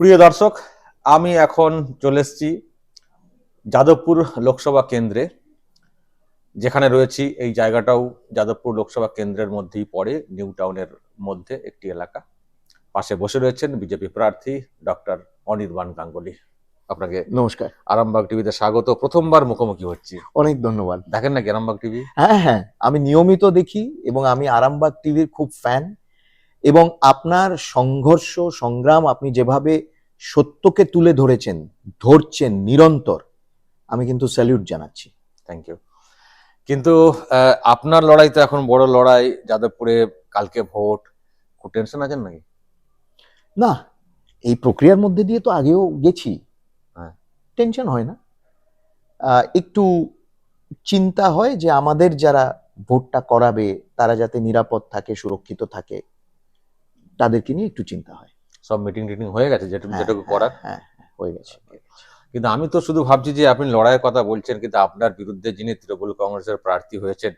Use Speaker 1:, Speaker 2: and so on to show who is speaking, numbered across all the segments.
Speaker 1: প্রিয় দর্শক আমি এখন চলে এসেছি যাদবপুর লোকসভা কেন্দ্রে যেখানে রয়েছি। এই জায়গাটাও যাদবপুর লোকসভা কেন্দ্রের মধ্যেই পড়ে নিউ টাউনের মধ্যে একটি এলাকা। পাশে বসে রয়েছেন বিজেপি প্রার্থী ডক্টর অনির্বাণ গাঙ্গুলি। আপনাকে
Speaker 2: নমস্কার।
Speaker 1: আরামবাগ টিভিতে স্বাগত। প্রথমবার মুখোমুখি হচ্ছি।
Speaker 2: অনেক ধন্যবাদ।
Speaker 1: দেখেন নাকি আরামবাগ টিভি?
Speaker 2: হ্যাঁ হ্যাঁ। আমি নিয়মিত দেখি এবং আমি আরামবাগ টিভির খুব ফ্যান এবং আপনার সংঘর্ষ সংগ্রাম আপনি যেভাবে সত্যকে তুলে ধরেছেন ধরছেন নিরন্তর আমি কিন্তু স্যালিউট জানাচ্ছি।
Speaker 1: থ্যাংক ইউ কিন্তু আপনার লড়াই তো এখন বড় লড়াই যাদবপুরে কালকে ভোট খুব টেনশন আছেন নাকি?
Speaker 2: না এই প্রক্রিয়ার মধ্যে দিয়ে তো আগেও গেছি।
Speaker 1: হ্যাঁ।
Speaker 2: টেনশন হয় না। একটু চিন্তা হয় যে আমাদের যারা ভোটটা করাবে তারা যাতে নিরাপদ থাকে সুরক্ষিত থাকে তাদেরকে নিয়ে একটু চিন্তা হয়।
Speaker 1: সব মিটিং টিটিং হয়ে গেছে যেটুকু
Speaker 2: হ্যাঁ,
Speaker 1: যেটুকু
Speaker 2: হ্যাঁ,
Speaker 1: করার।
Speaker 2: হ্যাঁ হ্যাঁ, হয়ে গেছে।
Speaker 1: কিন্তু আমি তো শুধু ভাবছি যে আপনি লড়াইয়ের কথা বলছেন কিন্তু আপনার বিরুদ্ধে যিনি তৃণমূল কংগ্রেসের প্রার্থী হয়েছেন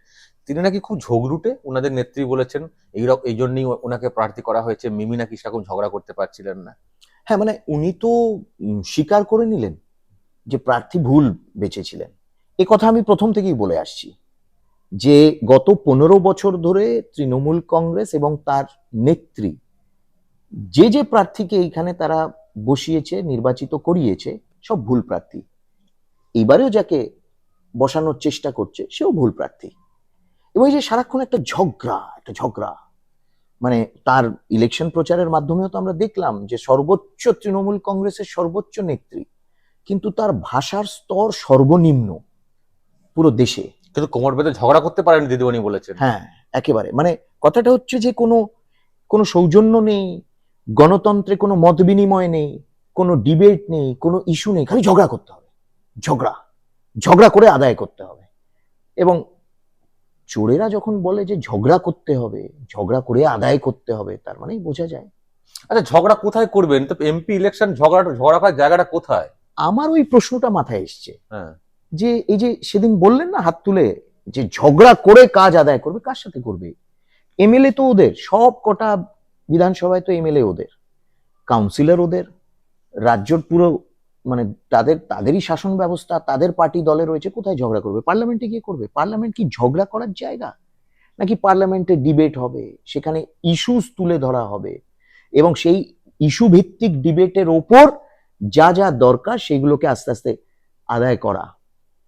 Speaker 1: তিনি নাকি খুব ঝগড়ুটে ওনাদের নেত্রী বলেছেন এই রক- এই জন্যই ওনাকে প্রার্থী করা হয়েছে মিমি নাকি সেরকম ঝগড়া করতে পারছিলেন না।
Speaker 2: হ্যাঁ মানে উনি তো স্বীকার করে নিলেন যে প্রার্থী ভুল বেঁচেছিলেন এ কথা আমি প্রথম থেকেই বলে আসছি যে গত পনেরো বছর ধরে তৃণমূল কংগ্রেস এবং তার নেত্রী যে যে প্রার্থীকে এইখানে তারা বসিয়েছে নির্বাচিত করিয়েছে সব ভুল প্রার্থী। এবারেও যাকে বসানোর চেষ্টা করছে সেও ভুল প্রার্থী। এবং এই যে সারাক্ষণ একটা ঝগড়া একটা ঝগড়া মানে তার ইলেকশন প্রচারের মাধ্যমেও তো আমরা দেখলাম যে সর্বোচ্চ তৃণমূল কংগ্রেসের সর্বোচ্চ নেত্রী কিন্তু তার ভাষার স্তর সর্বনিম্ন পুরো দেশে।
Speaker 1: কিন্তু কোমর বেঁধে ঝগড়া করতে পারেন দিদিমণি বলেছেন।
Speaker 2: হ্যাঁ একেবারে। মানে কথাটা হচ্ছে যে কোনো কোনো সৌজন্য নেই গণতন্ত্রে কোনো মত বিনিময় নেই কোনো ডিবেট নেই কোনো ইস্যু নেই খালি ঝগড়া করতে হবে। ঝগড়া। ঝগড়া করে আদায় করতে হবে। এবং চোরেরা যখন বলে যে ঝগড়া করতে হবে ঝগড়া করে আদায় করতে হবে তার মানেই বোঝা যায়।
Speaker 1: আচ্ছা ঝগড়া কোথায় করবেন? তো এমপি ইলেকশন ঝগড়া ঝগড়া করার জায়গাটা কোথায়?
Speaker 2: আমার ওই প্রশ্নটা মাথায় এসছে।
Speaker 1: হ্যাঁ।
Speaker 2: যে এই যে সেদিন বললেন না হাত তুলে যে ঝগড়া করে কাজ আদায় করবে কার সাথে করবে? এমএলএ তো ওদের সব কটা বিধানসভায় তো এমএলএ ওদের, কাউন্সিলর ওদের, রাজ্যর পুরো মানে তাদের, তাদেরই শাসন ব্যবস্থা, তাদের পার্টি দলে রয়েছে, কোথায় ঝগড়া করবে? পার্লামেন্টে গিয়ে করবে? পার্লামেন্ট কি ঝগড়া করার জায়গা? নাকি পার্লামেন্টে ডিবেট হবে, সেখানে ইস্যুস তুলে ধরা হবে? এবং সেই ইস্যু ভিত্তিক ডিবেটের ওপর যা যা দরকার, সেগুলোকে আস্তে আস্তে আদায় করা।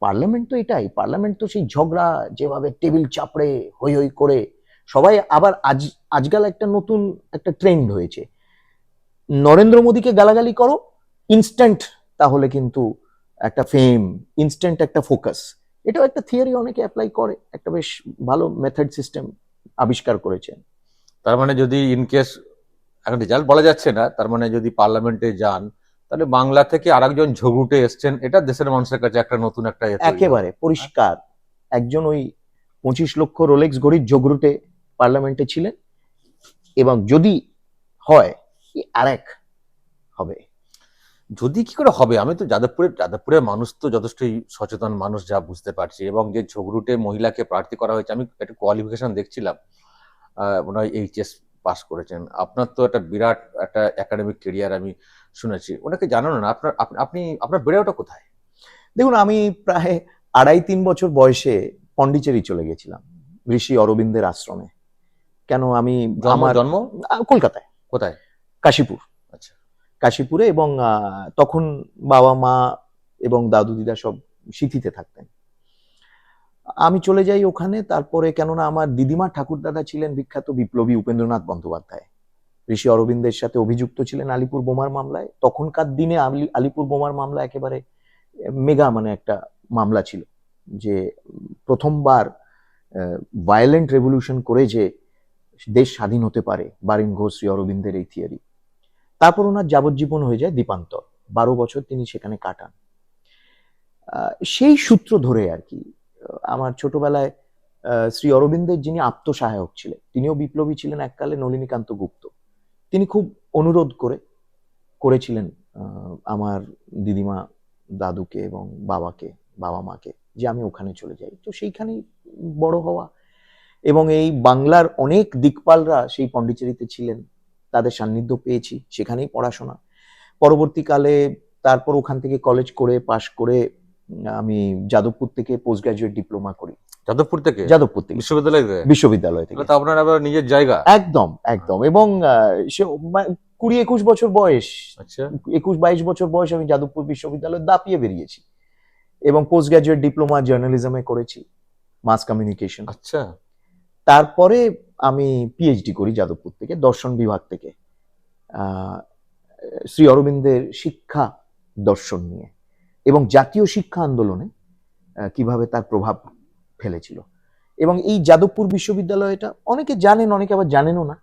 Speaker 2: পার্লামেন্ট তো এটাই, পার্লামেন্ট তো সেই ঝগড়া, যেভাবে টেবিল চাপড়ে হই হই করে সবাই আবার আজ আজকাল একটা নতুন একটা ট্রেন্ড হয়েছে। নরেন্দ্র মোদীকে গালাগালি করো ইনস্ট্যান্ট তাহলে কিন্তু একটা ফেম ইনস্ট্যান্ট একটা ফোকাস এটাও একটা থিওরি অনেকে অ্যাপ্লাই করে একটা বেশ ভালো মেথড সিস্টেম আবিষ্কার করেছেন
Speaker 1: তার মানে যদি ইন কেস এখন রেজাল্ট বলা যাচ্ছে না তার মানে যদি পার্লামেন্টে যান তাহলে বাংলা থেকে আরেকজন ঝগড়ুটে এসছেন এটা দেশের মানুষের কাছে একটা নতুন একটা।
Speaker 2: একেবারে পরিষ্কার। একজন ওই পঁচিশ লক্ষ রোলেক্স ঘড়ির জগরুটে পার্লামেন্টে ছিলেন এবং যদি হয় আর এক হবে?
Speaker 1: যদি কি করে হবে? আমি তো যাদবপুরের যাদবপুরের মানুষ তো যথেষ্টই সচেতন মানুষ যা বুঝতে পারছি। এবং যে ঝগড়ুটে মহিলাকে প্রার্থী করা হয়েছে আমি একটা কোয়ালিফিকেশন দেখছিলাম। মনে হয় এইচএস পাস করেছেন। আপনার তো একটা বিরাট একটা একাডেমিক কেরিয়ার আমি শুনেছি। ওনাকে জানানো না আপনার আপনি- আপনি আপনার বেড়ে ওটা কোথায়?
Speaker 2: দেখুন আমি প্রায় আড়াই তিন বছর বয়সে পন্ডিচেরি চলে গেছিলাম ঋষি অরবিন্দের আশ্রমে। কেন আমি আমার
Speaker 1: জন্ম?
Speaker 2: কলকাতায়।
Speaker 1: কোথায়?
Speaker 2: কাশীপুর।
Speaker 1: আচ্ছা।
Speaker 2: কাশীপুরে এবং তখন বাবা মা এবং দাদু দিদা সব সিথিতে থাকতেন। আমি চলে যাই ওখানে তারপরে কেননা আমার দিদিমা ঠাকুরদাদা ছিলেন বিখ্যাত বিপ্লবী উপেন্দ্রনাথ বন্দ্যোপাধ্যায়। ঋষি অরবিন্দের সাথে অভিযুক্ত ছিলেন আলিপুর বোমার মামলায়। তখনকার দিনে আলি- আলিপুর বোমার মামলা একেবারে মেগা মানে একটা মামলা ছিল। যে প্রথমবার ভায়োলেন্ট রেভলিউশন করে যে দেশ স্বাধীন হতে পারে, বারিন ঘোষ, শ্রী অরবিন্দের এই থিওরি তারপর ওনার যাবজ্জীবন হয়ে যায় দীপান্তর বারো বছর তিনি সেখানে কাটান। সেই সূত্র ধরে আর কি আমার ছোটবেলায় শ্রী অরবিন্দের যিনি আত্মসহায়ক ছিলেন, তিনিও বিপ্লবী ছিলেন এককালে নলিনীকান্ত গুপ্ত। তিনি খুব অনুরোধ করে, করেছিলেন আমার দিদিমা দাদুকে এবং বাবাকে, বাবা মাকে, যে আমি ওখানে চলে যাই। তো সেইখানেই বড় হওয়া এবং এই বাংলার অনেক দিকপালরা সেই পন্ডিচেরিতে ছিলেন। তাদের সান্নিধ্য পেয়েছি সেখানেই পড়াশোনা। পরবর্তীকালে তারপর ওখান থেকে কলেজ করে পাশ করে আমি যাদবপুর থেকে পোস্ট গ্রাজুয়েট ডিপ্লোমা করি।
Speaker 1: যাদবপুর থেকে?
Speaker 2: যাদবপুর থেকে।
Speaker 1: বিশ্ববিদ্যালয়
Speaker 2: বিশ্ববিদ্যালয় থেকে।
Speaker 1: আপনার আবার নিজের জায়গা।
Speaker 2: একদম একদম। এবং সে মা- কুড়ি একুশ বছর বয়স
Speaker 1: আচ্ছা।
Speaker 2: একুশ বাইশ বছর বয়স আমি যাদবপুর বিশ্ববিদ্যালয়ে দাপিয়ে বেরিয়েছি। এবং পোস্ট গ্রাজুয়েট ডিপ্লোমা জার্নালিজমে করেছি মাস কমিউনিকেশন
Speaker 1: আচ্ছা।
Speaker 2: তারপরে আমি পিএইচডি করি যাদবপুর থেকে, দর্শন বিভাগ থেকে শ্রী অরবিন্দের শিক্ষা দর্শন নিয়ে এবং জাতীয় শিক্ষা আন্দোলনে কীভাবে তার প্রভাব ফেলেছিল। এবং এই যাদবপুর বিশ্ববিদ্যালয়টা অনেকে জানেন, অনেকে আবার জানেনও না।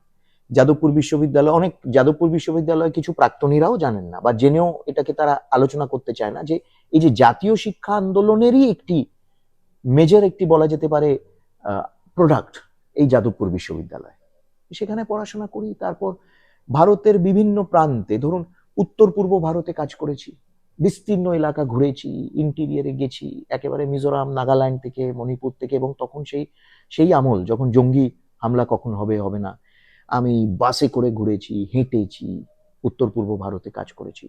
Speaker 2: যাদবপুর বিশ্ববিদ্যালয়, অনেক যাদবপুর বিশ্ববিদ্যালয় কিছু প্রাক্তনীরাও জানেন না বা জেনেও এটাকে তারা আলোচনা করতে চায় না যে এই যে জাতীয় শিক্ষা আন্দোলনেরই একটি মেজর একটি বলা যেতে পারে প্রোডাক্ট এই যাদবপুর বিশ্ববিদ্যালয়। সেখানে পড়াশোনা করি তারপর ভারতের বিভিন্ন প্রান্তে ধরুন উত্তর পূর্ব ভারতে কাজ করেছি বিস্তীর্ণ এলাকা ঘুরেছি ইন্টিরিয়ারে গেছি একেবারে মিজোরাম নাগাল্যান্ড থেকে মণিপুর থেকে এবং তখন সেই সেই আমল যখন জঙ্গি হামলা কখন হবে হবে না আমি বাসে করে ঘুরেছি হেঁটেছি উত্তর পূর্ব ভারতে কাজ করেছি।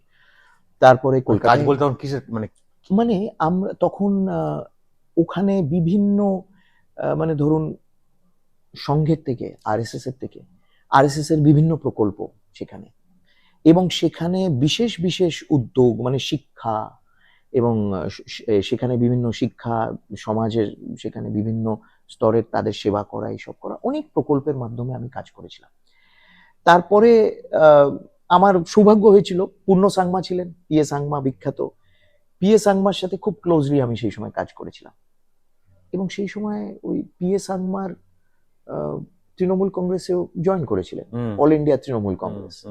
Speaker 2: তারপরে
Speaker 1: কাজ বলতে কিসের মানে
Speaker 2: মানে আমরা তখন আহ, ওখানে বিভিন্ন মানে ধরুন সংঘের থেকে আরএসএস এর থেকে আরএসএস এর বিভিন্ন প্রকল্প সেখানে। এবং সেখানে বিশেষ বিশেষ উদ্যোগ মানে শিক্ষা এবং সেখানে বিভিন্ন শিক্ষা সমাজের সেখানে বিভিন্ন স্তরের তাদের সেবা করা এইসব করা অনেক প্রকল্পের মাধ্যমে আমি কাজ করেছিলাম। তারপরে আমার সৌভাগ্য হয়েছিল পূর্ণ সাংমা ছিলেন পি এ সাংমা বিখ্যাত। পিএ সাংমার সাথে খুব ক্লোজলি আমি সেই সময় কাজ করেছিলাম। এবং সেই সময় ওই পিএ সাংমার আহ, তৃণমূল কংগ্রেসেও জয়েন করেছিলেন। All India Trinamool Congress.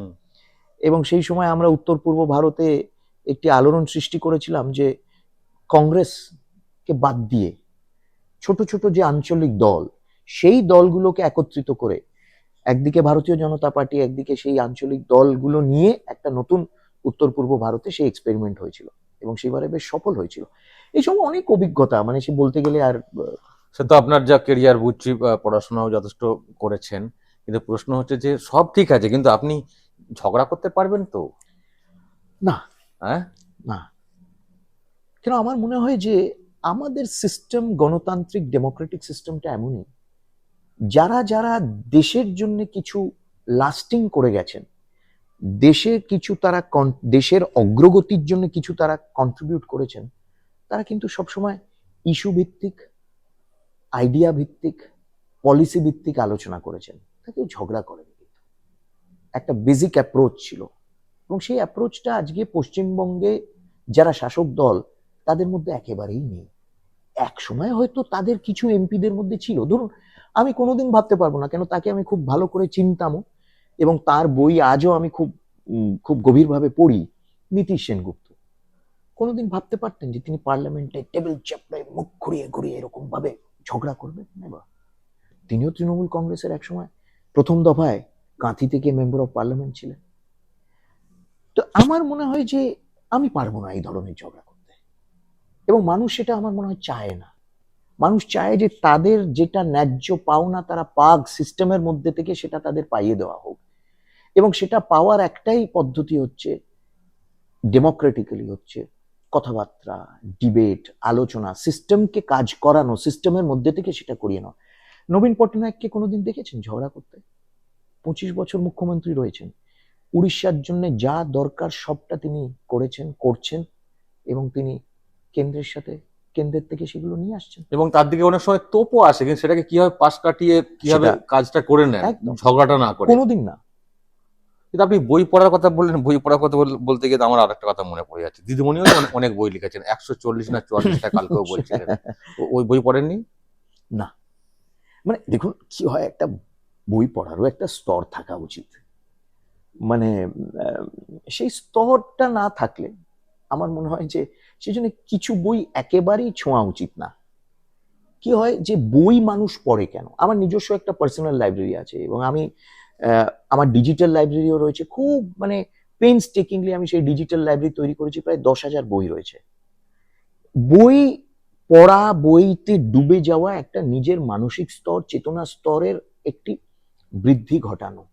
Speaker 2: এবং সেই সময় আমরা উত্তর পূর্ব ভারতে একটি আলোড়ন সৃষ্টি করেছিলাম যে কংগ্রেসকে বাদ দিয়ে ছোট ছোট যে আঞ্চলিক দল সেই দলগুলোকে একত্রিত করে একদিকে ভারতীয় জনতা পার্টি একদিকে সেই আঞ্চলিক দলগুলো নিয়ে একটা নতুন উত্তর পূর্ব ভারতে সেই এক্সপেরিমেন্ট হয়েছিল এবং সেবারে বেশ সফল হয়েছিল। এই সময় অনেক অভিজ্ঞতা মানে সে বলতে গেলে আর
Speaker 1: সে তো আপনার যা কেরিয়ার বুঝছি পড়াশোনাও যথেষ্ট করেছেন। কিন্তু প্রশ্ন হচ্ছে যে সব ঠিক আছে কিন্তু আপনি ঝগড়া করতে পারবেন তো?
Speaker 2: না।
Speaker 1: হ্যাঁ?
Speaker 2: না। কেন আমার মনে হয় যে আমাদের সিস্টেম গণতান্ত্রিক ডেমোক্রেটিক সিস্টেমটা এমনই। যারা যারা দেশের জন্য কিছু লাস্টিং করে গেছেন দেশের কিছু তারা দেশের অগ্রগতির জন্য কিছু তারা কন্ট্রিবিউট করেছেন তারা কিন্তু সবসময় ইস্যু ভিত্তিক আইডিয়া ভিত্তিক পলিসি ভিত্তিক আলোচনা করেছেন। তা কেউ ঝগড়া করেনি কিন্তু। একটা বেসিক অ্যাপ্রোচ ছিল। এবং সেই অ্যাপ্রোচটা আজকে পশ্চিমবঙ্গে যারা শাসক দল, তাদের মধ্যে একেবারেই নেই। এক সময় হয়তো তাদের কিছু এমপিদের মধ্যে ছিল। ধরুন, আমি কোনোদিন ভাবতে পারব না, কেন তাকে আমি খুব ভালো করে চিনতামও এবং তার বই আজও আমি খুব খুব গভীরভাবে পড়ি, নীতিশ সেনগুপ্ত। কোনোদিন ভাবতে পারতেন যে তিনি পার্লামেন্টে টেবিল চাপড়ায় মুখ ঘুরিয়ে ঘুরিয়ে এরকম ভাবে ঝগড়া করবেন? তিনিও তৃণমূল কংগ্রেসের একসময় প্রথম দফায় কাঁথি থেকে মেম্বার অফ পার্লামেন্ট ছিলেন। তো আমার মনে হয় যে আমি পারব না এই ধরনের ঝগড়া করতে। এবং মানুষ সেটা আমার মনে হয় চায় না। মানুষ চায় যে তাদের যেটা ন্যায্য পাওনা তারা পাক সিস্টেমের মধ্যে থেকে সেটা তাদের পাইয়ে দেওয়া হোক। এবং সেটা পাওয়ার একটাই পদ্ধতি হচ্ছে ডেমোক্রেটিক্যালি হচ্ছে কথাবার্তা ডিবেট আলোচনা সিস্টেমকে কাজ করানো সিস্টেমের মধ্যে থেকে সেটা করিয়ে নেওয়া। নবীন পটনায়ককে কোনোদিন দেখেছেন ঝগড়া করতে? পঁচিশ বছর মুখ্যমন্ত্রী রয়েছেন। উড়িষ্যার জন্য যা দরকার সবটা তিনি করেছেন করছেন এবং তিনি কেন্দ্রের সাথে কেন্দ্রের থেকে সেগুলো নিয়ে আসছেন।
Speaker 1: এবং তার দিকে অনেক সময় তোপও আসে কিন্তু সেটাকে কীভাবে পাশ কাটিয়ে কীভাবে কাজটা করে
Speaker 2: নেয়।
Speaker 1: ঝগড়াটা না করে।
Speaker 2: কোনোদিন না।
Speaker 1: কিন্তু আপনি বই পড়ার কথা বললেন, বই পড়ার কথা বলতে গিয়ে আমার আরেকটা কথা মনে পড়ে যাচ্ছে। দিদিমণিও অনেক- বই লিখেছেন, একশো চল্লিশ না চুয়াল্লিশটা কালকেও বলছিলেন ওই বই পড়েননি? না।
Speaker 2: মানে দেখুন, কি হয়, একটা বই পড়ারও একটা স্তর থাকা উচিত। মানে সেই স্তরটা না থাকলে আমার মনে হয় যে, সেই জন্য কিছু বই একেবারেই ছোঁয়া উচিত না। কি হয়, যে বই মানুষ পড়ে কেন? আমার নিজস্ব একটা পার্সোনাল লাইব্রেরি আছে এবং আমি আমার ডিজিটাল লাইব্রেরিও রয়েছে। খুব মানে পেন্স টেকিংলি আমি সেই ডিজিটাল লাইব্রেরি তৈরি করেছি প্রায় দশ হাজার বই রয়েছে। বই পড়া বইতে ডুবে যাওয়া একটা নিজের মানসিক স্তর চেতনা স্তরের একটি বৃদ্ধি ঘটানো।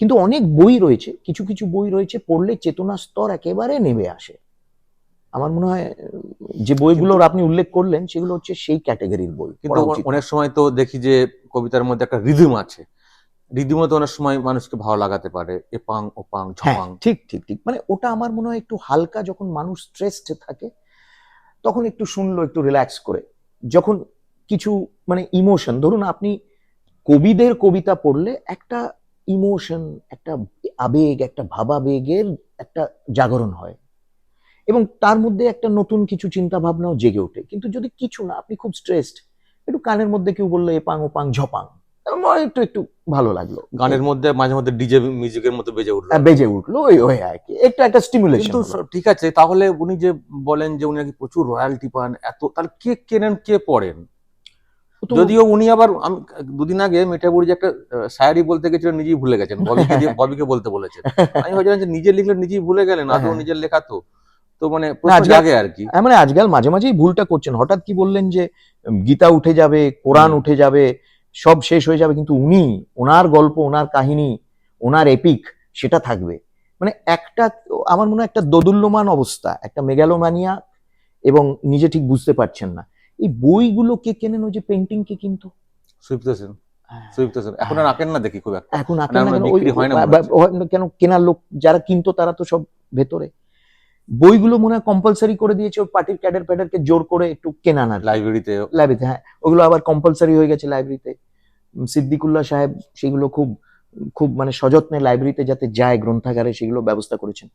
Speaker 2: কিন্তু অনেক বই রয়েছে কিছু কিছু বই রয়েছে পড়লে চেতনা স্তর একেবারে নেমে আসে। আমার মনে হয় যে বইগুলোর আপনি উল্লেখ করলেন সেগুলো হচ্ছে সেই ক্যাটাগরির বই।
Speaker 1: কিন্তু অনেক সময় তো দেখি যে কবিতার মধ্যে একটা রিদম আছে। রিদমও তো অনেক সময় মানুষকে ভালো লাগাতে পারে এপাং ওপাং
Speaker 2: হ্যাঁ
Speaker 1: ঝপাং।
Speaker 2: ঠিক ঠিক ঠিক। মানে ওটা আমার মনে হয় একটু হালকা যখন মানুষ স্ট্রেসড থাকে তখন একটু শুনলো একটু রিল্যাক্স করে। যখন কিছু মানে ইমোশন ধরুন আপনি কবিদের কবিতা পড়লে একটা ইমোশন একটা আবেগ একটা ভাবাবেগের একটা জাগরণ হয়। এবং তার মধ্যে একটা নতুন কিছু চিন্তা ভাবনাও জেগে ওঠে। কিন্তু যদি কিছু না আপনি খুব স্ট্রেসড একটু কানের মধ্যে কেউ বলল এপাং ওপাং ঝপাং। আমার একটু একটু ভালো লাগল।
Speaker 1: গানের মধ্যে মাঝে মধ্যে ডিজে মিউজিকের মতো বেজে উঠল।
Speaker 2: বেজে উঠল ওই ওই আর কি। একটু একটা স্টিমুলেশন
Speaker 1: কিন্তু ঠিক আছে তাহলে উনি যে বলেন যে উনি নাকি প্রচুর রয়্যালটি পান এত তাহলে কে কেনেন কে পড়েন? যদিও উনি আবার আমি দুদিন আগে মেটাবুরি যে একটা শায়ারি বলতে গেছিল নিজেই ভুলে গেছেন। ববিকে দিয়ে ববিকে বলতে বলেছেন। আমি ভাবছিলাম যে নিজে লিখলে নিজেই ভুলে গেলেন আদৌ
Speaker 2: হ্যাঁ।
Speaker 1: নিজের লেখা তো। তো মানে জাগে আর কি।
Speaker 2: মানে আজকাল মাঝে মাঝেই ভুলটা করছেন। হঠাৎ কি বললেন যে গীতা উঠে যাবে কোরআন উঠে যাবে সব শেষ হয়ে যাবে কিন্তু উনি ওনার গল্প ওনার কাহিনী ওনার এপিক সেটা থাকবে। মানে একটা আমার মনে হয় একটা দোদুল্যমান অবস্থা একটা মেগালোমানিয়া এবং নিজে ঠিক বুঝতে পারছেন না। এই বইগুলো কে কেনেন ওই যে পেন্টিং কে কিন্তু
Speaker 1: সেন সেন এখন আর আঁকেন না দেখি খুব একটা।
Speaker 2: এখন আঁকেন কেন?
Speaker 1: হয়
Speaker 2: হয় না কেন কেনার লোক যারা কিনতো তারা তো সব ভেতরে। বইগুলো মনে হয় কম্পালসারি করে দিয়েছে ওর পার্টির ক্যাডার প্যাডারকে জোর করে একটু কেনা না।
Speaker 1: লাইব্রেরিতে
Speaker 2: লাইব্রেরিতে হ্যাঁ। ওগুলো আবার কম্পালসারি হয়ে গেছে লাইব্রেরিতে সিদ্দিকুল্লাহ সাহেব সেগুলো খুব খুব মানে সযত্নে লাইব্রেরিতে যাতে যায় গ্রন্থাগারে সেগুলো ব্যবস্থা করেছেন।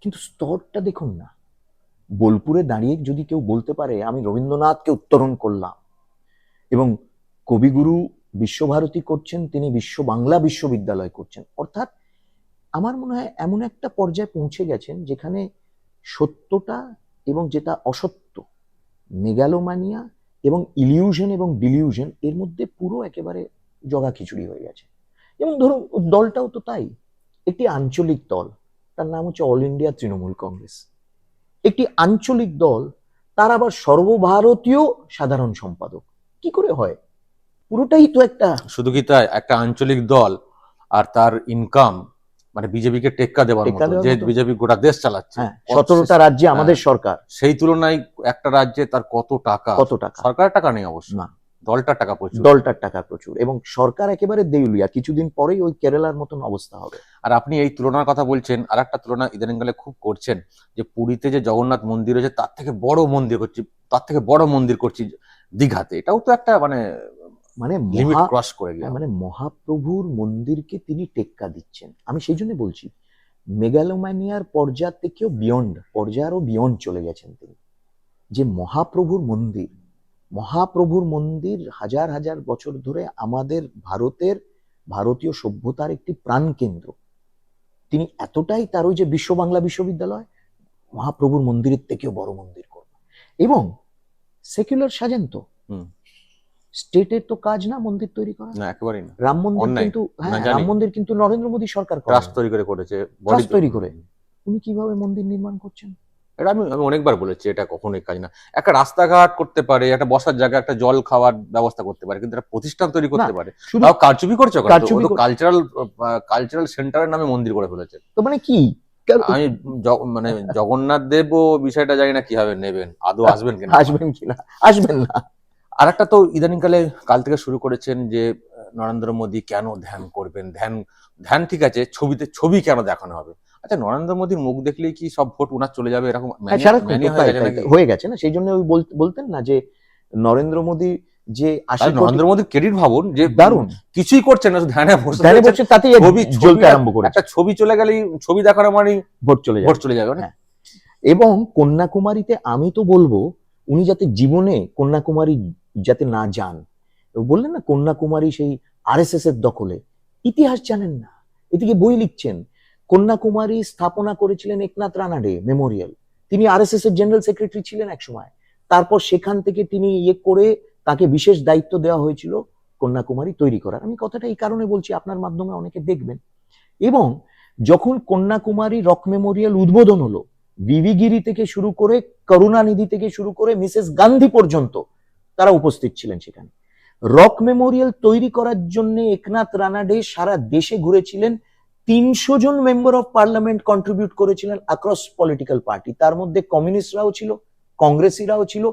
Speaker 2: কিন্তু স্তরটা দেখুন না। বোলপুরে দাঁড়িয়ে যদি কেউ বলতে পারে আমি রবীন্দ্রনাথকে উত্তরণ করলাম। এবং কবিগুরু বিশ্বভারতী করছেন তিনি বিশ্ব বাংলা বিশ্ববিদ্যালয় করছেন। অর্থাৎ আমার মনে হয় এমন একটা পর্যায়ে পৌঁছে গেছেন যেখানে সত্যটা এবং যেটা অসত্য, মেগালোমানিয়া এবং ইলিউশন এবং ডিলিউশন এর মধ্যে পুরো একেবারে জগা খিচুড়ি হয়ে গেছে। এবং ধরুন, দলটাও তো তাই। একটি আঞ্চলিক দল, তার নাম হচ্ছে অল ইন্ডিয়া তৃণমূল কংগ্রেস একটি আঞ্চলিক দল, তার আবার সর্বভারতীয় সাধারণ সম্পাদক। কি করে হয়? পুরোটাই তো একটা
Speaker 1: শুধু কি তাই? একটা আঞ্চলিক দল আর তার ইনকাম মানে বিজেপিকে টেক্কা দেওয়ার মতো যে বিজেপি গোটা দেশ চালাচ্ছে।
Speaker 2: হ্যাঁ সতেরোটা রাজ্যে আমাদের সরকার।
Speaker 1: সেই তুলনায় একটা রাজ্যে তার কত টাকা
Speaker 2: কত টাকা?
Speaker 1: সরকারের টাকা নেই অবশ্য।
Speaker 2: না।
Speaker 1: দলটার টাকা প্রচুর।
Speaker 2: দলটার টাকা প্রচুর। এবং সরকার একেবারে দেউলিয়া কিছুদিন পরেই ওই কেরালার মতন অবস্থা হবে।
Speaker 1: আর আপনি এই তুলনার কথা বলছেন আর একটা তুলনা ইদানিংকালে খুব করছেন যে পুরীতে যে জগন্নাথ মন্দির রয়েছে তার থেকে বড় মন্দির করছি তার থেকে বড় মন্দির করছি দীঘাতে। এটাও তো একটা মানে
Speaker 2: মানে
Speaker 1: ক্রস করে
Speaker 2: মানে মহাপ্রভুর মন্দিরকে তিনি টেক্কা দিচ্ছেন। আমি সেই জন্য বলছি মেগালোম্যানিয়ার পর্যায় থেকেও বিয়ন্ড পর্যায়েরও বিয়ন্ড চলে গেছেন তিনি। যে মহাপ্রভুর মন্দির মহাপ্রভুর মন্দির হাজার হাজার বছর ধরে আমাদের ভারতের ভারতীয় সভ্যতার একটি প্রাণকেন্দ্র। তিনি এতটাই তার ওই যে বিশ্ব বাংলা বিশ্ববিদ্যালয় মহাপ্রভুর মন্দিরের থেকেও বড় মন্দির করবে এবং সেকুলার সাজেন তো। স্টেটের তো কাজ না মন্দির তৈরি করা
Speaker 1: না একেবারেই না।
Speaker 2: রাম মন্দির কিন্তু হ্যাঁ রাম মন্দির কিন্তু নরেন্দ্র মোদী সরকার করে।
Speaker 1: ট্রাস্ট তৈরি করে করেছে
Speaker 2: Trust তৈরি করে। উনি কীভাবে মন্দির নির্মাণ করছেন?
Speaker 1: এটা আমি আমি অনেকবার বলেছি এটা কখনোই কাজ না। একটা রাস্তাঘাট করতে পারে একটা বসার জায়গা একটা জল খাওয়ার ব্যবস্থা করতে পারে কিন্তু একটা প্রতিষ্ঠান তৈরি করতে পারে। তাও কারচুপি করছে কালচারাল কালচারাল সেন্টারের নামে মন্দির করে ফেলেছে।
Speaker 2: তো মানে কি?
Speaker 1: আমি মানে জগন্নাথ দেব বিষয়টা জানি না কীভাবে নেবেন। আদৌ আসবেন কিনা?
Speaker 2: আসবেন কিনা? আসবেন না।
Speaker 1: আর একটা তো ইদানিংকালে কাল থেকে শুরু করেছেন যে নরেন্দ্র মোদী কেন ধ্যান করবেন? ধ্যান ধ্যান ঠিক আছে ছবিতে ছবি কেন দেখানো হবে? আচ্ছা নরেন্দ্র মোদীর মুখ দেখলেই কি সব ভোট উনার চলে যাবে এরকম
Speaker 2: হ্যাঁ,
Speaker 1: হয়ে গেছে
Speaker 2: না? সেই জন্য ওই বলতেন না যে নরেন্দ্র মোদী যে কোটি-
Speaker 1: নরেন্দ্র মোদীর ক্রেডিট ভাবুন যে
Speaker 2: দারুণ।
Speaker 1: কিছুই করছেন না ধ্যানে
Speaker 2: ধ্যানে বসে তাতেই
Speaker 1: ছবি
Speaker 2: জ্বলতে আরম্ভ করে
Speaker 1: একটা ছবি চলে গেলেই ছবি দেখানো মানেই
Speaker 2: ভোট চলে যায়
Speaker 1: ভোট চলে যাবে না
Speaker 2: হ্যাঁ। এবং কন্যাকুমারীতে আমি তো বলব উনি যাতে জীবনে কন্যাকুমারী যাতে না যান। বললেন না, কন্যাকুমারী সেই আরএসএস এর দখলে। ইতিহাস জানেন না। এদিকে বই লিখছেন, কন্যাকুমারী স্থাপনা করেছিলেন একনাথ রানাডে মেমোরিয়াল। তিনি আরএসএস এর জেনারেল সেক্রেটারি ছিলেন একসময়। তারপর সেখান থেকে তিনি ইয়ে করে তাকে বিশেষ দায়িত্ব দেওয়া হয়েছিল কন্যাকুমারী তৈরি করার। আমি কথাটা এই কারণে বলছি, আপনার মাধ্যমে অনেকে দেখবেন। এবং যখন কন্যাকুমারী রক মেমোরিয়াল উদ্বোধন হলো, বিবিগিরি থেকে শুরু করে, করুণানিধি থেকে শুরু করে, মিসেস গান্ধী পর্যন্ত তারা উপস্থিত ছিলেন সেখানে। রক মেমোরিয়াল তৈরি করার জন্য একনাথ রানাডে সারা দেশে ঘুরেছিলেন। তিনশো জন মেম্বার অফ পার্লামেন্ট কন্ট্রিবিউট করেছিলেন অ্যাক্রস পলিটিক্যাল পার্টি তার মধ্যে কমিউনিস্টরাও ছিল কংগ্রেসিরাও ছিল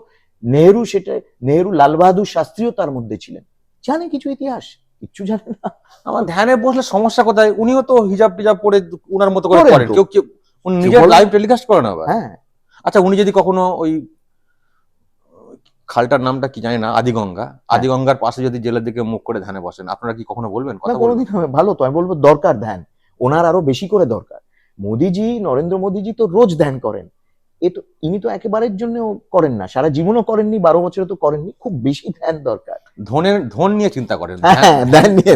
Speaker 2: নেহেরু সেটা নেহেরু লাল বাহাদুর শাস্ত্রীও তার মধ্যে ছিলেন। জানে কিছু ইতিহাস? কিচ্ছু জানে না।
Speaker 1: আমার ধ্যানে বসলে সমস্যা কোথায়? উনিও তো হিজাব টিজাব পরে উনার মতো করে
Speaker 2: করেন
Speaker 1: কেউ কেউ নিজের লাইভ টেলিকাস্ট করেন আবার।
Speaker 2: হ্যাঁ।
Speaker 1: আচ্ছা উনি যদি কখনো ওই খালটার নামটা কি জানি না আদিগঙ্গা। আদিগঙ্গার পাশে যদি জেলের দিকে মুখ করে ধ্যানে বসেন আপনারা কি কখনো বলবেন কথা
Speaker 2: কোনোদিন ভালো তো আমি বলব দরকার ধ্যান। ওনার আরও বেশি করে দরকার। মোদিজি নরেন্দ্র মোদিজি তো রোজ ধ্যান করেন। এ তো ইনি তো একেবারের জন্য করেন না। সারা জীবনও করেননি বারো বছরে তো করেননি খুব বেশি ধ্যান দরকার।
Speaker 1: ধনের ধন নিয়ে চিন্তা করেন।
Speaker 2: হ্যাঁ ধ্যান নিয়ে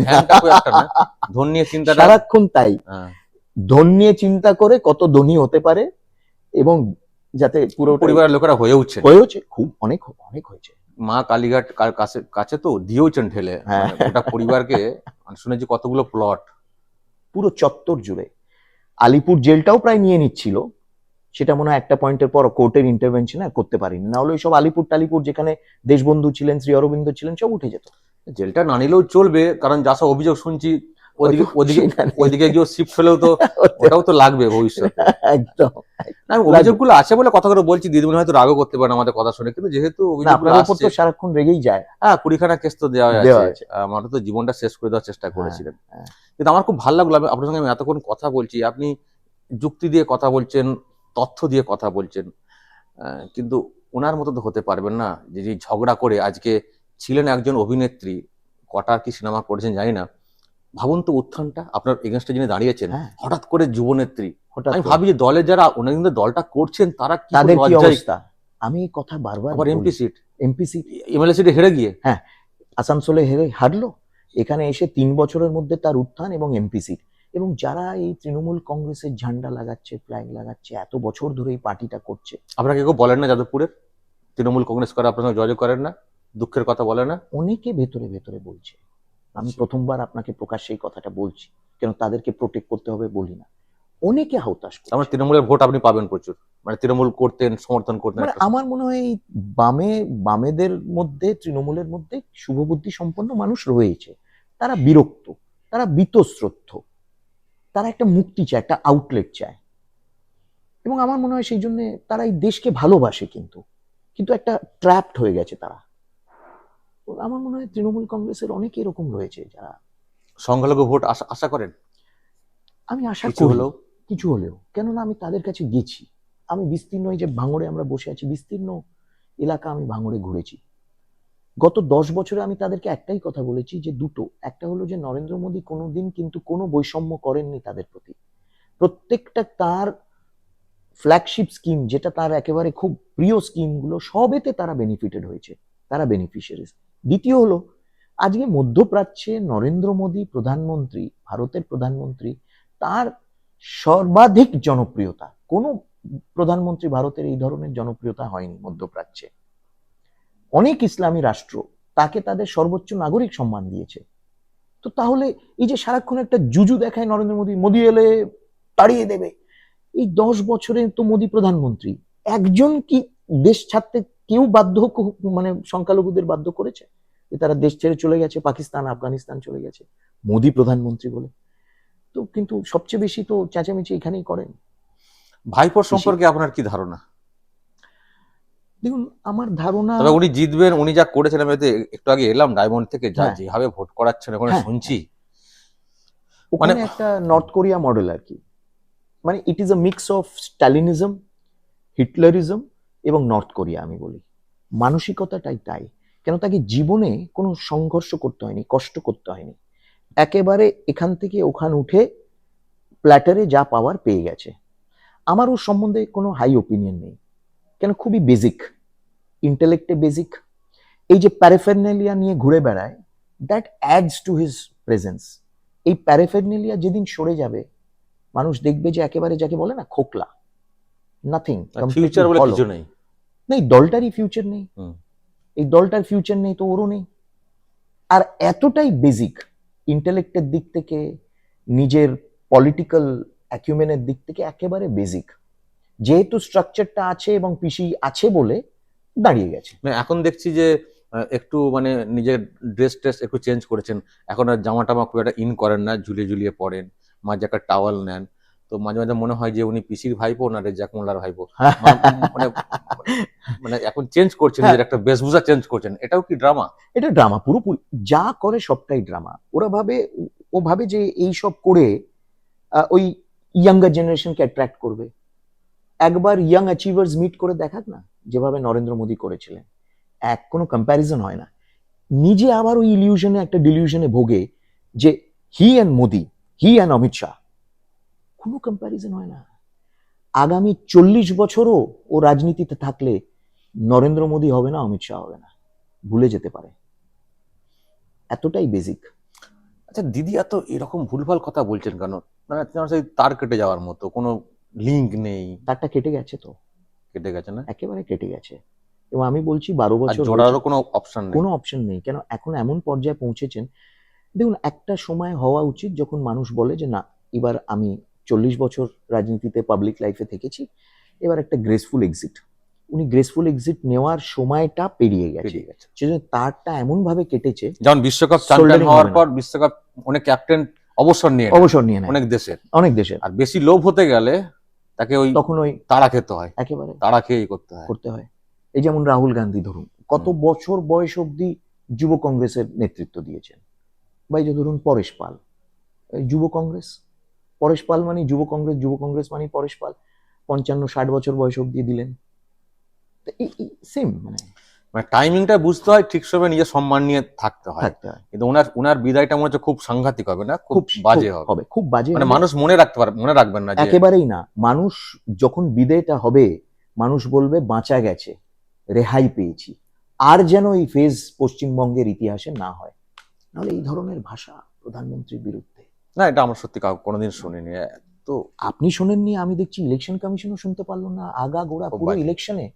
Speaker 1: ধন নিয়ে চিন্তাটা
Speaker 2: সারাক্ষণ তাই।
Speaker 1: হ্যাঁ,
Speaker 2: ধন নিয়ে চিন্তা করে কত ধনী হতে পারে এবং যাতে পুরো
Speaker 1: পরিবারের লোকেরা হয়ে উঠছে।
Speaker 2: হয়েছে খুব অনেক অনেক হয়েছে।
Speaker 1: মা কালীঘাট কাছে কাছে তো দিয়েওছেন ঠেলে।
Speaker 2: হ্যাঁ।
Speaker 1: মানে পরিবারকে শুনেছি কতগুলো প্লট
Speaker 2: পুরো চত্বর জুড়ে। আলিপুর জেলটাও প্রায় নিয়ে নিচ্ছিল। সেটা মনে হয় একটা পয়েন্টের পর কোর্টের ইন্টারভেনশন আর করতে পারিনি। না হলে সব আলিপুর টালিপুর যেখানে দেশবন্ধু ছিলেন শ্রী অরবিন্দ ছিলেন সব উঠে যেত।
Speaker 1: জেলটা না নিলেও চলবে কারণ যা সব অভিযোগ শুনছি ওদিকে ওদিকে। ওইদিকে গিয়ে শিফট হলেও তো ওটাও তো লাগবে ভবিষ্যতে
Speaker 2: একদম
Speaker 1: না, অভিযোগগুলো আছে বলে কথাগুলো বলছি দিদিমণি হয়তো রাগও করতে পারেন আমাদের কথা শুনে কিন্তু যেহেতু অভিযোগগুলো
Speaker 2: তো সারাক্ষণ রেগেই যায়
Speaker 1: হ্যাঁ কুড়িখানা কেস তো দেওয়া আছে। আমার তো জীবনটা শেষ করে দেওয়ার চেষ্টা করেছিলেন
Speaker 2: হ্যাঁ।
Speaker 1: কিন্তু আমার খুব ভালো লাগল আমি আপনার সঙ্গে আমি এতক্ষণ কথা বলছি আপনি যুক্তি দিয়ে কথা বলছেন তথ্য দিয়ে কথা বলছেন কিন্তু ওনার মতো তো হতে পারবেন না যে যে ঝগড়া করে আজকে ছিলেন একজন অভিনেত্রী কটা কি সিনেমা করেছেন জানি না ভাবুন তো উত্থানটা। আপনার এগেনস্টে যিনি দাঁড়িয়েছেন
Speaker 2: হ্যাঁ।
Speaker 1: হঠাৎ করে যুবনেত্রী।
Speaker 2: হঠাৎ
Speaker 1: আমি ভাবি যে দলের যারা কিন্তু দলটা করছেন তারা কি
Speaker 2: তাদের কি অবস্থা? আমি কথা বারবার
Speaker 1: আবার MP seat
Speaker 2: MP seat
Speaker 1: MLA সিটে হেরে গিয়ে।
Speaker 2: হ্যাঁ আসানসোলে হেরে হারলো। এখানে এসে তিন বছরের মধ্যে তার উত্থান এবং এমপি সিট এবং যারা এই তৃণমূল কংগ্রেসের ঝান্ডা লাগাচ্ছে ফ্ল্যাগ লাগাচ্ছে এত বছর ধরে এই পার্টিটা করছে।
Speaker 1: আপনাকে কেউ বলেন না যাদবপুরের? তৃণমূল কংগ্রেস করে আপনার যোগাযোগ করেন না? দুঃখের কথা বলে না?
Speaker 2: অনেকে ভেতরে ভেতরে বলছে। আমি প্রথমবার আপনাকে প্রকাশ্যে এই কথাটা বলছি কেন তাদেরকে প্রোটেক্ট করতে হবে বলি না। অনেকে করছে।
Speaker 1: আমার তৃণমূলের ভোট আপনি পাবেন প্রচুর। মানে তৃণমূল করতেন সমর্থন করতেন
Speaker 2: মানে আমার মনে হয় বামে বামেদের মধ্যে তৃণমূলের মধ্যে শুভবুদ্ধি সম্পন্ন মানুষ রয়েছে। তারা বিরক্ত তারা বীতশ্রদ্ধ তারা একটা মুক্তি চায় একটা আউটলেট চায়। এবং আমার মনে হয় সেই জন্য তারা এই দেশকে ভালোবাসে কিন্তু। কিন্তু একটা ট্র্যাপড হয়ে গেছে তারা। আমার মনে হয় তৃণমূল কংগ্রেসের অনেকে এরকম রয়েছে যারা
Speaker 1: সংখ্যালঘু ভোট আশা করেন?
Speaker 2: আমি আশা
Speaker 1: কিছু
Speaker 2: করি
Speaker 1: হলেও?
Speaker 2: কিছু হলেও। কেননা আমি তাদের কাছে গেছি। আমি বিস্তীর্ণ এই যে ভাঙড়ে আমরা বসে আছি বিস্তীর্ণ এলাকা আমি ভাঙড়ে ঘুরেছি। গত দশ বছরে আমি তাদেরকে একটাই কথা বলেছি যে দুটো। একটা হলো যে নরেন্দ্র মোদী কোনোদিন কিন্তু কোনো বৈষম্য করেননি তাদের প্রতি। প্রত্যেকটা তার ফ্ল্যাগশিপ স্কিম যেটা তার একেবারে খুব প্রিয় স্কিমগুলো সবেতে তারা বেনিফিটেড হয়েছে। তারা বেনিফিশিয়ারিজ দ্বিতীয় হলো, আজকে মধ্যপ্রাচ্যে নরেন্দ্র মোদী প্রধানমন্ত্রী, ভারতের প্রধানমন্ত্রী, তার সর্বাধিক জনপ্রিয়তা, কোনো প্রধানমন্ত্রী ভারতের এই ধরনের জনপ্রিয়তা হয়নি মধ্যপ্রাচ্যে। অনেক ইসলামী রাষ্ট্র তাকে তাদের সর্বোচ্চ নাগরিক সম্মান দিয়েছে। তো তাহলে এই যে সারাক্ষণ একটা জুজু দেখায় নরেন্দ্র মোদী মোদী এলে তাড়িয়ে দেবে। এই দশ বছরে তো মোদী প্রধানমন্ত্রী, একজন কি দেশ ছাড়তে কেউ বাধ্য মানে সংখ্যালঘুদের বাধ্য করেছে যে তারা দেশ ছেড়ে চলে গেছে পাকিস্তান আফগানিস্তান চলে গেছে। মোদি প্রধানমন্ত্রী বলে। তো কিন্তু সবচেয়ে বেশি তো চেঁচামেচি এখানেই করেন।
Speaker 1: ভাইপোর সম্পর্কে আপনার কি ধারণা?
Speaker 2: দেখুন আমার ধারণা
Speaker 1: তবে উনি জিতবেন উনি যা করেছেন আমি একটু আগে এলাম ডায়মন্ড থেকে যা
Speaker 2: হ্যাঁ।
Speaker 1: যেভাবে ভোট করাচ্ছেন ওখানে
Speaker 2: হ্যাঁ,
Speaker 1: শুনছি।
Speaker 2: ওখানে
Speaker 1: মানে-
Speaker 2: একটা নর্থ কোরিয়া মডেল আর কি। মানে it is a mix of Stalinism Hitlerism এবং নর্থ কোরিয়া আমি বলি। মানসিকতাটাই তাই। কেন তাকে জীবনে কোনো সংঘর্ষ করতে হয়নি কষ্ট করতে হয়নি। একেবারে এখান থেকে ওখান উঠে প্ল্যাটারে যা পাওয়ার পেয়ে গেছে। আমার ওর সম্বন্ধে কোনো হাই ওপিনিয়ন নেই। কেন খুবই বেসিক ইন্টেলেক্টে বেসিক এই যে প্যারাফেরনেলিয়া নিয়ে ঘুরে বেড়ায় that adds to his presence এই প্যারাফেরনেলিয়া যেদিন সরে যাবে মানুষ দেখবে যে একেবারে যাকে বলে না খোকলা। নাথিং
Speaker 1: ফিউচার বলে কিছু নেই।
Speaker 2: নেই দলটারই ফিউচার নেই। এই দলটার ফিউচার নেই তো ওরও নেই। আর এতটাই বেসিক ইন্টেলেক্টের দিক থেকে নিজের পলিটিক্যাল অ্যাকিউমেনের দিক থেকে একেবারে বেসিক যেহেতু স্ট্রাকচারটা আছে এবং পিসি আছে বলে দাঁড়িয়ে গেছে।
Speaker 1: মানে এখন দেখছি যে একটু মানে নিজের ড্রেস ট্রেস একটু চেঞ্জ করেছেন। এখন আর জামা টামা খুব একটা ইন করেন না ঝুলিয়ে ঝুলিয়ে পড়েন মাঝে একটা টাওয়াল নেন। তো মাঝে মাঝে মনে হয় যে উনি পিসির ভাইপো না রেজাক মোল্লার ভাইপো? মানে- মানে মানে এখন চেঞ্জ করছেন
Speaker 2: হ্যাঁ।
Speaker 1: একটা বেশভূষা চেঞ্জ করছেন। এটাও কি ড্রামা
Speaker 2: এটা ড্রামা পুরোপুরি যা করে সবটাই ড্রামা ওরা ভাবে ও ভাবে যে এই সব করে ওই ইয়াঙ্গার জেনারেশনকে অ্যাট্রাক্ট করবে। একবার ইয়াং অ্যাচিভার্স মিট করে দেখাক না যেভাবে নরেন্দ্র মোদী করেছিলেন। এক কোনো কম্প্যারিজন হয় না। নিজে আবার ওই ইলিউশনে একটা ডিলিউশনে ভোগে যে he and Modi he and Amit Shah কোনো কম্প্যারিজন হয় না। আগামী চল্লিশ বছরও ও রাজনীতিতে থাকলে নরেন্দ্র মোদী হবে না অমিত শাহ হবে না। ভুলে যেতে পারে। এতটাই বেসিক
Speaker 1: আচ্ছা দিদি এত এরকম ভুলভাল কথা বলছেন কেন? মানে তার কেটে যাওয়ার মতো কোনো লিঙ্ক নেই।
Speaker 2: তারটা কেটে গেছে তো।
Speaker 1: কেটে গেছে না?
Speaker 2: একেবারে কেটে গেছে। এবং আমি বলছি বারো বছর
Speaker 1: জোড়ারও কোনো অপশন
Speaker 2: কোনো অপশন নেই। কেন? এখন এমন পর্যায়ে পৌঁছেছেন। দেখুন একটা সময় হওয়া উচিত যখন মানুষ বলে যে না এবার আমি চল্লিশ বছর রাজনীতিতে পাবলিক লাইফে থেকেছি। এবার একটা গ্রেসফুল এক্সিট উনি গ্রেসফুল এক্সিট নেওয়ার সময়টা পেরিয়ে গেছে। সেজন্য তারটা এমন ভাবে কেটেছে
Speaker 1: যেমন বিশ্বকাপ চ্যাম্পিয়ন হওয়ার পর বিশ্বকাপ অনেক ক্যাপ্টেন অবসর নিয়ে
Speaker 2: অবসর নিয়ে
Speaker 1: অনেক দেশের।
Speaker 2: অনেক দেশের।
Speaker 1: আর বেশি লোভ হতে গেলে তাকে ওই
Speaker 2: তখন ওই
Speaker 1: তাড়া খেতে হয়।
Speaker 2: একেবারে
Speaker 1: তাড়া খেয়েই করতে হয়।
Speaker 2: করতে হয়। এই যেমন রাহুল গান্ধী ধরুন কত বছর বয়স অবধি যুব কংগ্রেসের নেতৃত্ব দিয়েছেন? বা এই যে ধরুন পরেশ পাল যুব কংগ্রেস পরেশ পাল মানে যুব কংগ্রেস যুব কংগ্রেস মানে পরেশ পাল। পঞ্চান্ন ষাট বছর বয়স অবধি দিলেন। সেম মানে।
Speaker 1: মানে টাইমিংটা বুঝতে হয় ঠিক সময় নিজের সম্মান নিয়ে থাকতে হয়। কিন্তু ওনার ওনার বিদায়টা মনে হচ্ছে খুব সাংঘাতিক হবে না? খুব বাজে হবে।
Speaker 2: খুব বাজে
Speaker 1: মানে মানুষ মনে রাখতে পারবে মনে রাখবেন না
Speaker 2: একেবারেই না। মানুষ যখন বিদেয়টা হবে মানুষ বলবে বাঁচা গেছে রেহাই পেয়েছি। আর যেন এই ফেজ পশ্চিমবঙ্গের ইতিহাসে না হয়। নাহলে এই ধরনের ভাষা প্রধানমন্ত্রীর বিরুদ্ধে
Speaker 1: না এটা আমরা সত্যি কাউ- কোনোদিন শুনিনি। তো
Speaker 2: আপনি শোনেননি আমি দেখছি ইলেকশন কমিশনও শুনতে পারল না আগা গোড়া পুরো ইলেকশনে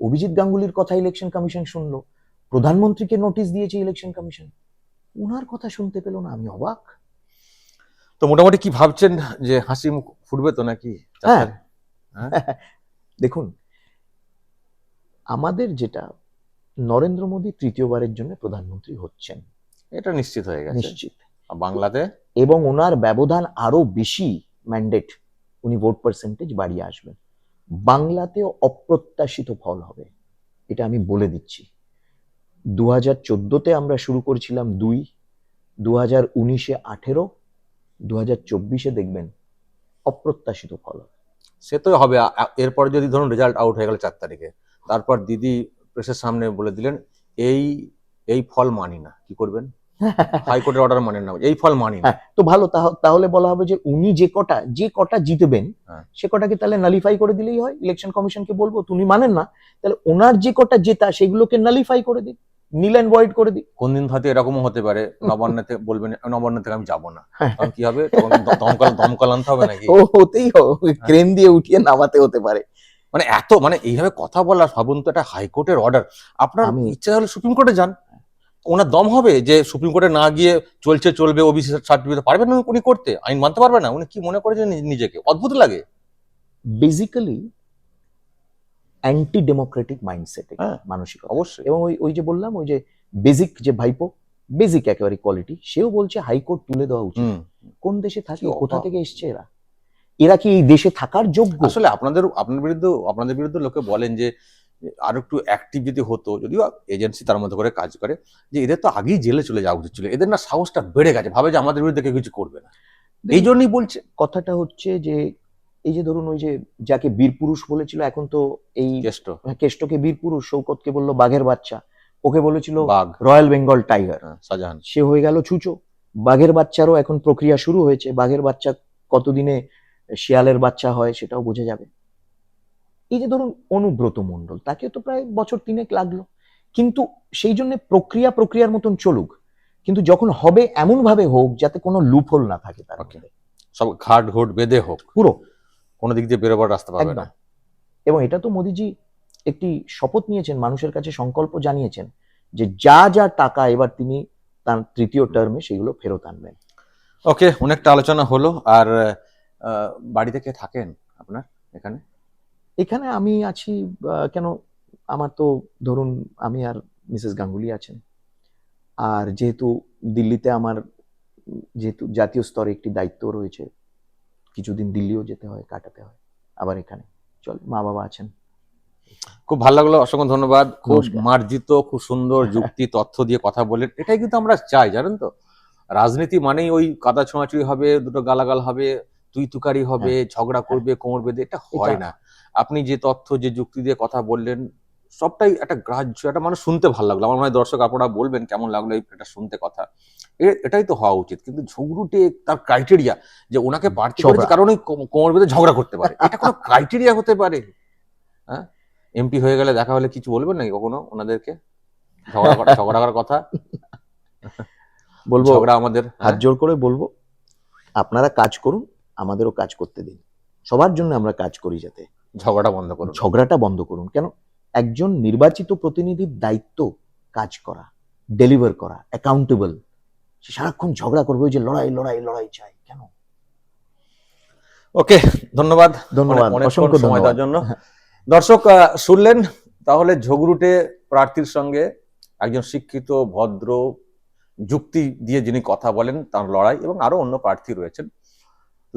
Speaker 2: অভিজিৎ গাঙ্গুলির কথা ইলেকশন কমিশন শুনলো প্রধানমন্ত্রীকে নোটিশ দিয়েছে ইলেকশন কমিশন ওনার কথা শুনতে পেল না আমি অবাক।
Speaker 1: তো মোটামুটি কি ভাবছেন যে হাসি মুখ ফুটবে তো নাকি?
Speaker 2: হ্যাঁ। দেখুন আমাদের যেটা নরেন্দ্র মোদী তৃতীয়বারের জন্য প্রধানমন্ত্রী হচ্ছেন।
Speaker 1: এটা নিশ্চিত হয়ে গেছে।
Speaker 2: নিশ্চিত।
Speaker 1: বাংলাতে।
Speaker 2: এবং ওনার ব্যবধান আরও বেশি ম্যান্ডেট উনি ভোট পার্সেন্টেজ বাড়িয়ে আসবেন। বাংলাতেও অপ্রত্যাশিত ফল হবে এটা আমি বলে দিচ্ছি। দু হাজার চোদ্দোতে আমরা শুরু করেছিলাম দুই দু হাজার উনিশে আঠেরো দু হাজার চব্বিশে দেখবেন অপ্রত্যাশিত ফল হবে।
Speaker 1: সে তো হবে আ- যদি ধরুন রেজাল্ট আউট হয়ে গেল চার তারিখে তারপর দিদি প্রেসের সামনে বলে দিলেন এই এই ফল মানি না কি করবেন? হাইকোর্টের অর্ডার মানেন না এই ফল মানি
Speaker 2: হ্যাঁ তো ভালো তাহলে বলা হবে যে উনি যে কটা যে কটা জিতবেন
Speaker 1: হ্যাঁ।
Speaker 2: সে কটাকে তাহলে নালিফাই করে দিলেই হয় ইলেকশন কমিশনকে বলব তুমি মানেন না তাহলে ওনার যে কটা জেতা সেগুলোকে নালিফাই করে দিন নীল অ্যান্ড ভয়েড করে দিন
Speaker 1: কোন দিন হয়তো এরকমও হতে পারে নবান্ন থেকে বলবেন নবান্ন থেকে আমি যাব না।
Speaker 2: হ্যাঁ।
Speaker 1: তখন কি হবে? তখন দমকল দমকল আনতে হবে নাকি?
Speaker 2: ও হতেই হবে ক্রেন দিয়ে উঠিয়ে নামাতে হতে পারে।
Speaker 1: মানে এত মানে এইভাবে কথা বলা ভাবুন তো একটা হাইকোর্টের অর্ডার আপনার ইচ্ছা হলে সুপ্রিম কোর্টে যান। ওনার দম হবে যে সুপ্রিম কোর্টে না গিয়ে চলছে চলবে ওবিসি সার্টিফিকেট পারবেন না উনি করতে। আইন মানতে পারবে না। উনি কি মনে করেছেন নিজেকে? অদ্ভুত লাগে।
Speaker 2: বেসিক্যালি অ্যান্টি ডেমোক্রেটিক মাইন্ডসেট
Speaker 1: হ্যাঁ।
Speaker 2: মানসিকতা।
Speaker 1: অবশ্যই।
Speaker 2: এবং ওই ওই যে বললাম ওই যে বেসিক যে ভাইপো বেসিক একেবারে কোয়ালিটি সেও বলছে হাইকোর্ট তুলে দেওয়া উচিত। কোন দেশে থাকে কোথা থেকে এসছে এরা? এরা কি এই দেশে থাকার যোগ্য?
Speaker 1: আসলে আপনাদের আপনার বিরুদ্ধে আপনাদের বিরুদ্ধে লোকে বলেন যে আর একটু অ্যাক্টিভ যদি হতো যদিও এজেন্সি তার মধ্যে করে কাজ করে যে এদের তো আগেই জেলে চলে যাওয়া উচিত ছিল। এদের না সাহসটা বেড়ে গেছে ভাবে যে আমাদের বিরুদ্ধে কেউ কিছু করবে না। এই জন্যই বলছে।
Speaker 2: কথাটা হচ্ছে যে এই যে ধরুন ওই যে যাকে বীরপুরুষ বলেছিল এখন তো এই
Speaker 1: কেষ্ট।
Speaker 2: কেষ্টকে বীরপুরুষ শৌকতকে বলল বাঘের বাচ্চা। ওকে বলেছিল
Speaker 1: বাঘ।
Speaker 2: Royal Bengal tiger.
Speaker 1: হ্যাঁ, শাহজাহান।
Speaker 2: সে হয়ে গেল ছুচো। বাঘের বাচ্চারও এখন প্রক্রিয়া শুরু হয়েছে। বাঘের বাচ্চা কতদিনে শিয়ালের বাচ্চা হয় সেটাও বোঝা যাবে। এই যে ধরুন অনুব্রত মণ্ডল তাকে তো প্রায় বছর তিনেক লাগল। কিন্তু সেই জন্য প্রক্রিয়া প্রক্রিয়ার মতন চলুক কিন্তু যখন হবে এমন ভাবে হোক যাতে কোনো লুপহোল না থাকে তার
Speaker 1: সব ঘাট ঘোট বেঁধে হোক
Speaker 2: পুরো।
Speaker 1: কোনো দিক দিয়ে বেরোবার রাস্তা পাবে না।
Speaker 2: এবং এটা তো মোদিজি একটি শপথ নিয়েছেন মানুষের কাছে সংকল্প জানিয়েছেন যে যা যা টাকা এবার তিনি তার তৃতীয় টার্মে সেগুলো ফেরত আনবেন।
Speaker 1: ওকে অনেকটা আলোচনা হলো। আর আহ, বাড়িতে কে থাকেন আপনার এখানে?
Speaker 2: এখানে আমি আছি কেন আমার তো ধরুন আমি আর মিসেস গাঙ্গুলি আছেন। আর যেহেতু দিল্লিতে আমার যেহেতু জাতীয় স্তরে একটি দায়িত্ব রয়েছে কিছুদিন দিল্লিও যেতে হয় কাটাতে হয় আবার এখানে। চল মা বাবা আছেন।
Speaker 1: খুব ভালো লাগল অসংখ্য ধন্যবাদ। খুব। মার্জিত খুব সুন্দর যুক্তি তথ্য দিয়ে কথা বললেন। এটাই কিন্তু আমরা চাই জানেন তো? রাজনীতি মানেই ওই কাদা ছোঁয়াছুঁড়ি হবে দুটো গালাগাল হবে তুই তুকারি হবে ঝগড়া করবে কোমর বেঁধে এটা হয়
Speaker 2: হ্যাঁ।
Speaker 1: না। আপনি যে তথ্য যে যুক্তি দিয়ে কথা বললেন সবটাই একটা গ্রাহ্য একটা মানুষ শুনতে ভালো লাগল। আমার মনে হয় দর্শক আপনারা বলবেন কেমন লাগল এই- এটা শুনতে কথা। এটাই তো হওয়া উচিত। কিন্তু ঝগড়ুটে তার ক্রাইটেরিয়া যে ওনাকে। করেছে কারণ কোমর বেঁধে ঝগড়া করতে পারে। এটা কোনো ক্রাইটেরিয়া হতে পারে। হ্যাঁ? এমপি হয়ে গেলে দেখা হলে কিছু বলবেন নাকি কখনো ওনাদেরকে? ঝগড়া ঝগড়া করার কথা?
Speaker 2: বলব
Speaker 1: ঝগড়া আমাদের
Speaker 2: হাত
Speaker 1: হ্যাঁ?
Speaker 2: জোর করে বলব আপনারা কাজ করুন আমাদেরও কাজ করতে দিন। সবার জন্য আমরা কাজ করি যাতে।
Speaker 1: ঝগড়া বন্ধ করুন।
Speaker 2: ঝগড়াটা বন্ধ করুন। কেন? একজন নির্বাচিত প্রতিনিধির দায়িত্ব কাজ করা ডেলিভার করা অ্যাকাউন্টেবল সে সারাক্ষণ ঝগড়া করবে যে লড়াই লড়াই লড়াই চাই। কেন?
Speaker 1: ওকে ধন্যবাদ।
Speaker 2: ধন্যবাদ।
Speaker 1: অনেক-
Speaker 2: অসংখ্য
Speaker 1: সময় দেওয়ার জন্য। দর্শক শুনলেন তাহলে ঝগড়ুটে প্রার্থীর সঙ্গে একজন শিক্ষিত ভদ্র যুক্তি দিয়ে যিনি কথা বলেন তার লড়াই এবং আরও অন্য প্রার্থী রয়েছেন।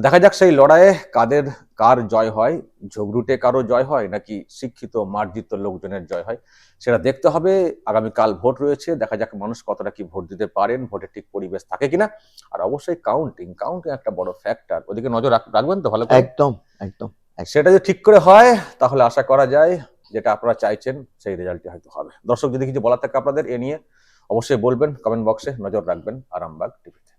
Speaker 1: দেখা যাক সেই লড়াইয়ে কাদের কার জয় হয় ঝগড়ুটে কারও জয় হয় নাকি শিক্ষিত মার্জিত লোকজনের জয় হয় সেটা দেখতে হবে। আগামীকাল ভোট রয়েছে দেখা যাক মানুষ কতটা কি ভোট দিতে পারেন ভোটের ঠিক পরিবেশ থাকে কিনা। আর অবশ্যই কাউন্টিং কাউন্টিং একটা বড় ফ্যাক্টর ওদিকে নজর রাখবেন তো ভালো
Speaker 2: একদম একদম।
Speaker 1: সেটা যদি ঠিক করে হয় তাহলে আশা করা যায় যেটা আপনারা চাইছেন সেই রেজাল্টটি হয়তো হবে। দর্শক যদি কিছু বলার থাকে আপনাদের এ নিয়ে অবশ্যই বলবেন কমেন্ট বক্সে নজর রাখবেন আরামবাগ টিভিতে